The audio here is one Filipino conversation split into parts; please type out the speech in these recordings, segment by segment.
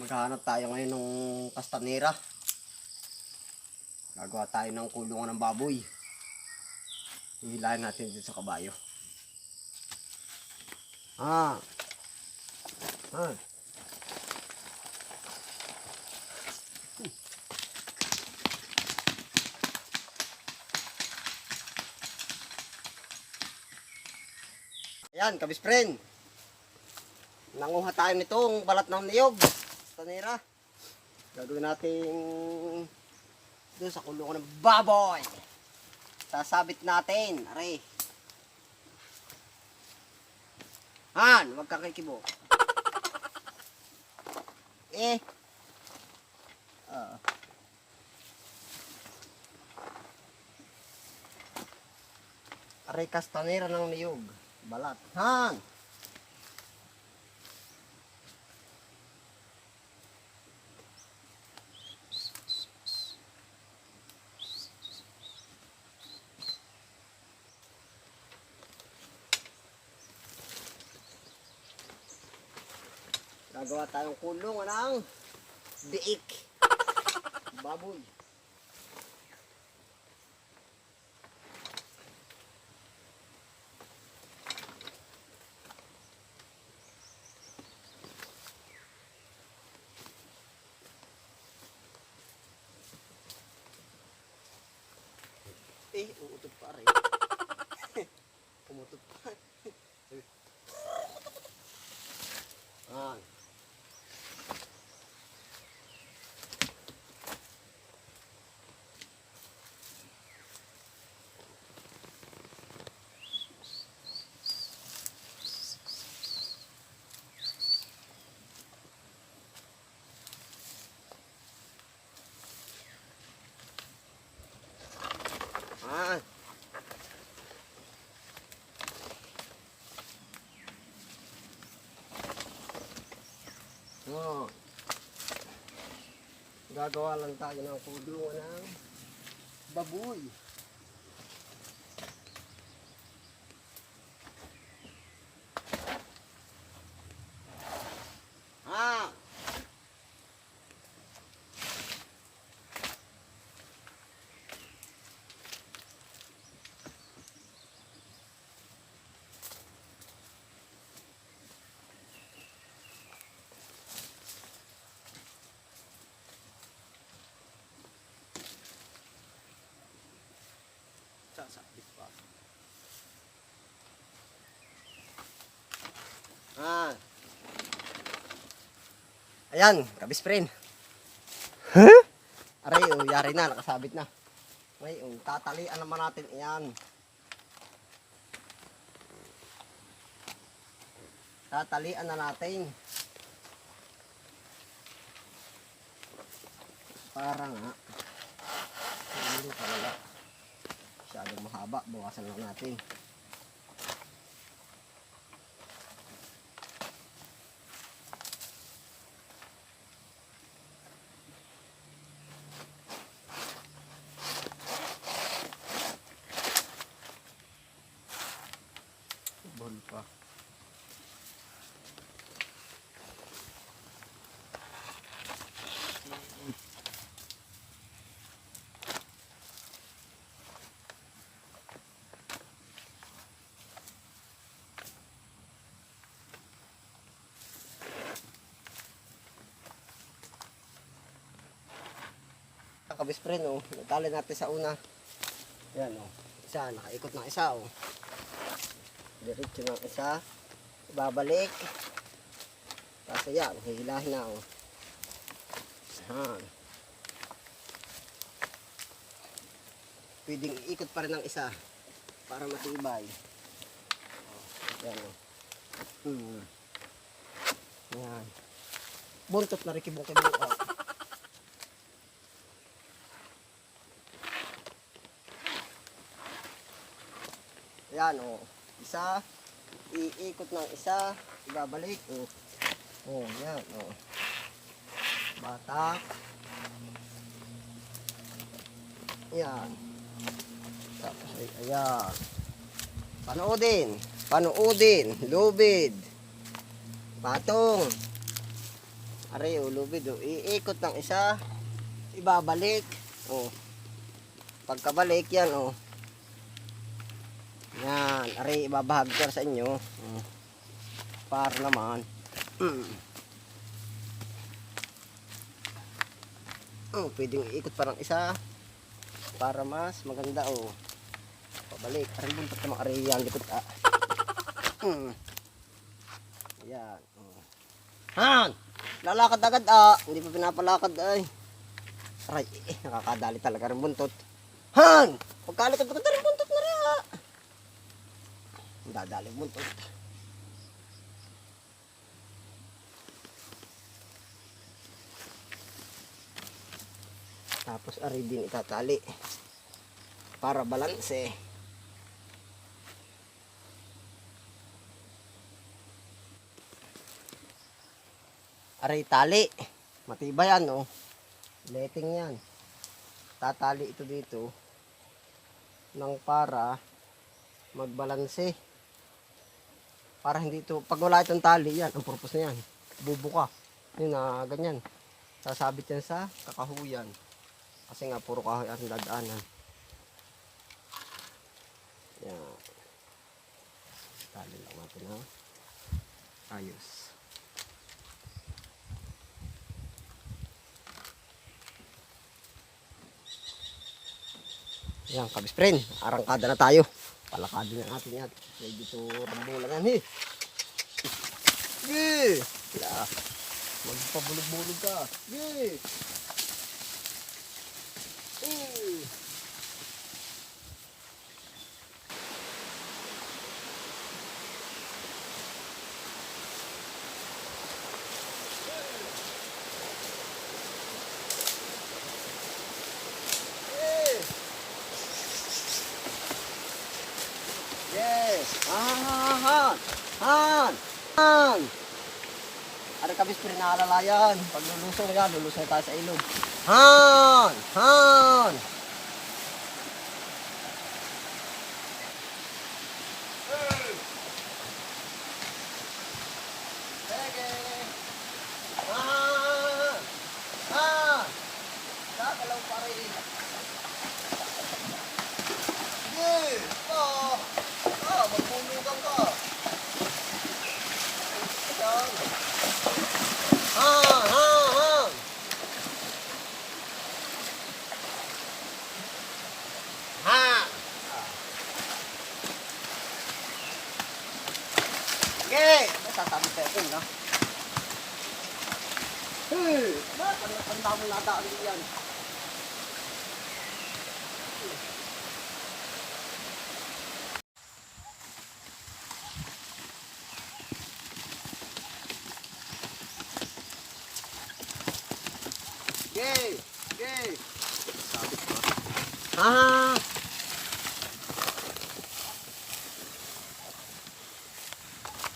Maghahanap tayo ngayon ng kastanera. Gagawa tayo ng kulungan ng baboy. Hihilahin natin dito sa kabayo. Ah. Ah. Ayan, kabis friend. Nanguha tayo nitong balat ng niyog. Tanira. Gagawin natin doon sa kulungan ng baboy. Sasabit natin. Are. Han, wag kang kikibo. eh. Ah. Aray kastanera ng niyog. Balat. Han! Gagawa tayong kulong ng biik. Baboy. Eh, uutot pa rin. Gagawa lang tayo ng kulungan ng baboy. Sasabit pa. Ah. Ayan, kabis friend. Huh? Aray, oh, yari na, nakasabit na. Ngayon, tatalian naman natin iyan. Tatalian na natin. Para nga. Hindi talaga. Masyadong mahaba. Bawasan lang natin. Kabis friend, oh. Natali natin sa una. Yan, oh. Isa, nakaikot ng isa, oh. Diretso ng isa. Babalik. Tapos yan, hihilahin na, oh. Yan. Pwedeng ikot pa rin ng isa para matibay. Oh, yan, oh. Hmm. Yan. Buntot na rin kibong-kibong, oh. Yan, oh. Isa, iikot ng isa, ibabalik, oh. Oh, yan, oh. Batak. Yan. Tapos ay, ayan. Panoodin. Panoodin. Lubid. Patong. Aray, oh, lubid, oh. Iikot ng isa. Ibabalik. Oh. Pagkabalik yan, oh. Yan. Aray, ibabahag ko sa inyo. Oh. Para naman. Mm. Oh, pwedeng iikot pa ng isa. Para mas maganda, oh. Pabalik. Aray, buntot naman. Aray, yan. Likot, ah. Mm. Yan. Oh. Han! Lalakad agad ah. Hindi pa pinapalakad ay. Aray, eh, nakakadali talaga rin buntot. Han! Pagkalikad ko rin buntot. Dadali buntot. Tapos ari din itatali. Para balanse. Aray tali. Matibay yan, oh. Letting yan. Tatali ito dito. Nang para magbalanse. Para hindi ito, pag wala itong tali, yan, ang purpose na yan. Bubuka. Yun na, ganyan. Sasabit yan sa kakahuyan. Kasi nga, puro kahoy ang dadaanan. Yan. Tali lang natin, ha. Ayos. Yan, kabis. Arangkada na tayo. Palakado na natin yan. May dito rambulan yan, eh. Sige! Kaya, magpabulog-bulog ka. Sige! Eh. Han, han, han. Ano kabis pa rin naalalayan? Pag lulusong yan, lulusong tayo sa ilog. Han, han. Sige. Han, han. Kakalaw pa rin. Sige! Ah! Ah! Magmulugan ka! Ayan. Ha! Ha! Ha! Ha! Sige! Masasabi tayo ito, no? Hey! Bakit ang dami nadaan yan? Gay! Gay! Sabit pa. Ah!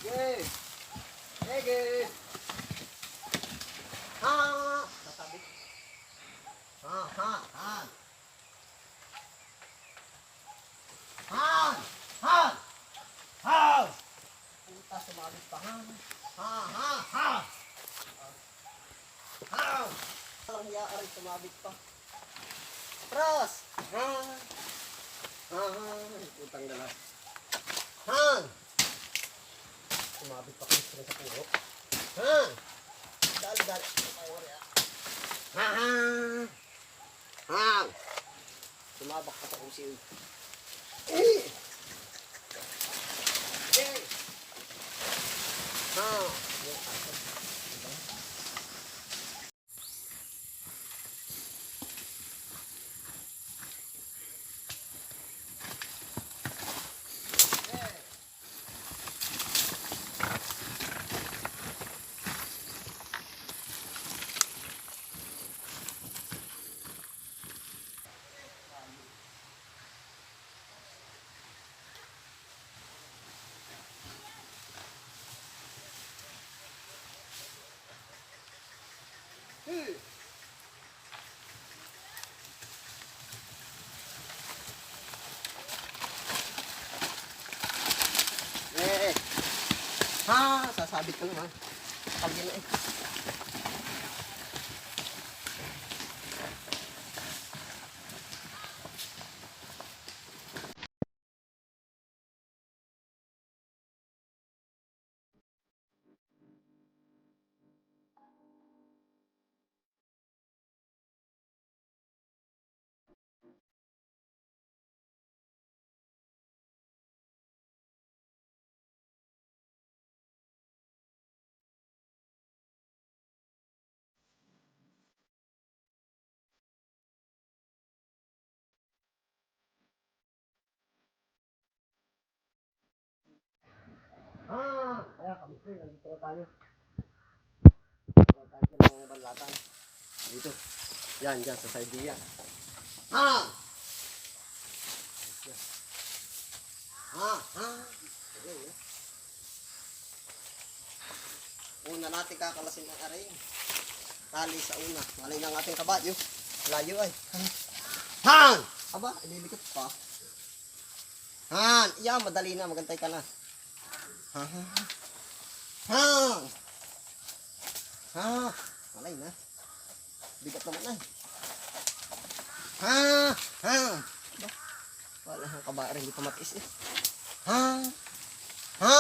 Gay! Gay, gay! Ah! Nasabit. Ah, ha, ha. Han! Han! Han! Puta, sumabit pa, han. Ha, ha, ha! Han! Parang tumabit pa. Pros! Han! Han! Putang dala. Han! Tumabit pa kasi sa puro. Han! Dali, dali. Ay, wari ah. Han! Han! Tumabak ka sa usi. Ha, sasabit ko naman. Kapag yun eh. Yeah, kami friend, nandito na tayo. Na tayo ng banlatan. Dito. Yan, dyan, sa side yan. Ha! Ha! Ha! Eh. Una natin kakalasin ang aring. Tali sa una. Malay ng ating kabayo. Layo ay. Han! Aba, ililikot pa. Han! Iya, madali na. Magantay ka na. Han! Han! Ha! Malay na. Bigat naman ay. Ha! Ha! Wala ang kabara. Hindi pa matis eh. Ha! Ha!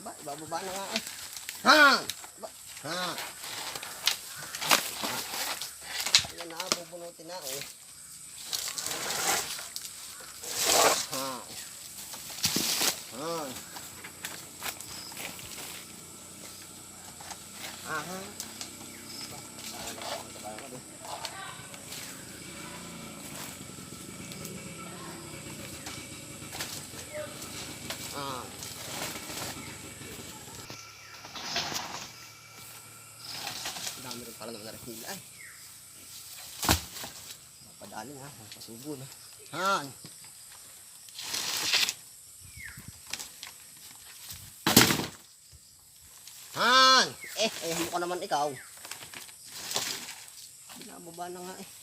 Aba, ibababa na nga eh. Ha! Aba, ha! Ayan na, bubunutin na eh. Ha! Ha! Aha. Ah. Dami rin pala naman na rin ay. Padali ha, pasubo na. Han! Han! Eh, eh, mo ka naman ikaw. Binababa na nga eh.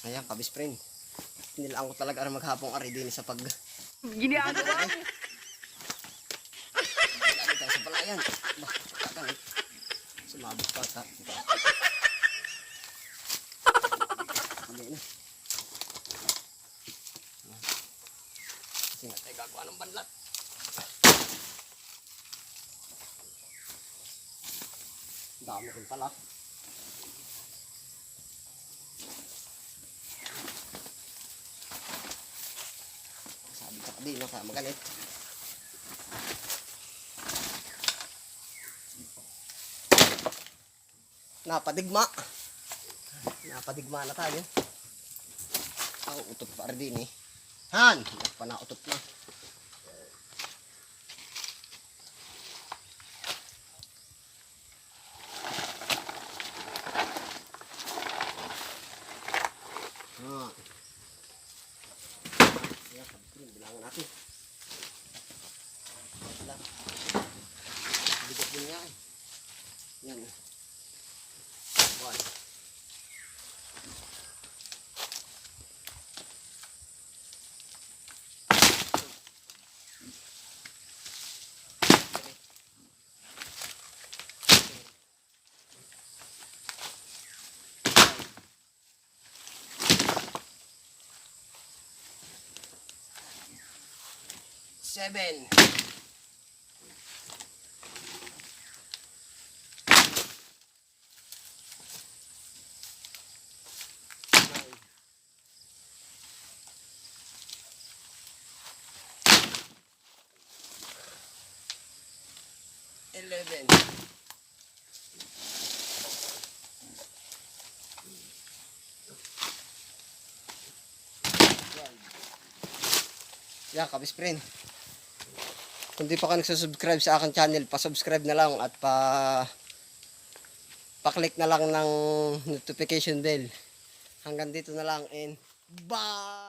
Ayan, kabis friend. Nilaan ko talaga ang maghapong ari din sa pag... Ginagawa mo. Dami tayo sa palayan. Eh. Sumabot pa sa... Hindi na. Kasi nga tayo gagawa ng banlat. Dami rin pala. Ka din, no? Kaya magalit. Napadigma. Napadigma na tayo. Ako, utot pa rin din eh. Han! Panautot na. Seven. Eleven. Yeah, kabis friend. Kung di pa ka nagsasubscribe sa aking channel, pa-subscribe na lang at pa pa-click na lang ng notification bell. Hanggang dito na lang and bye!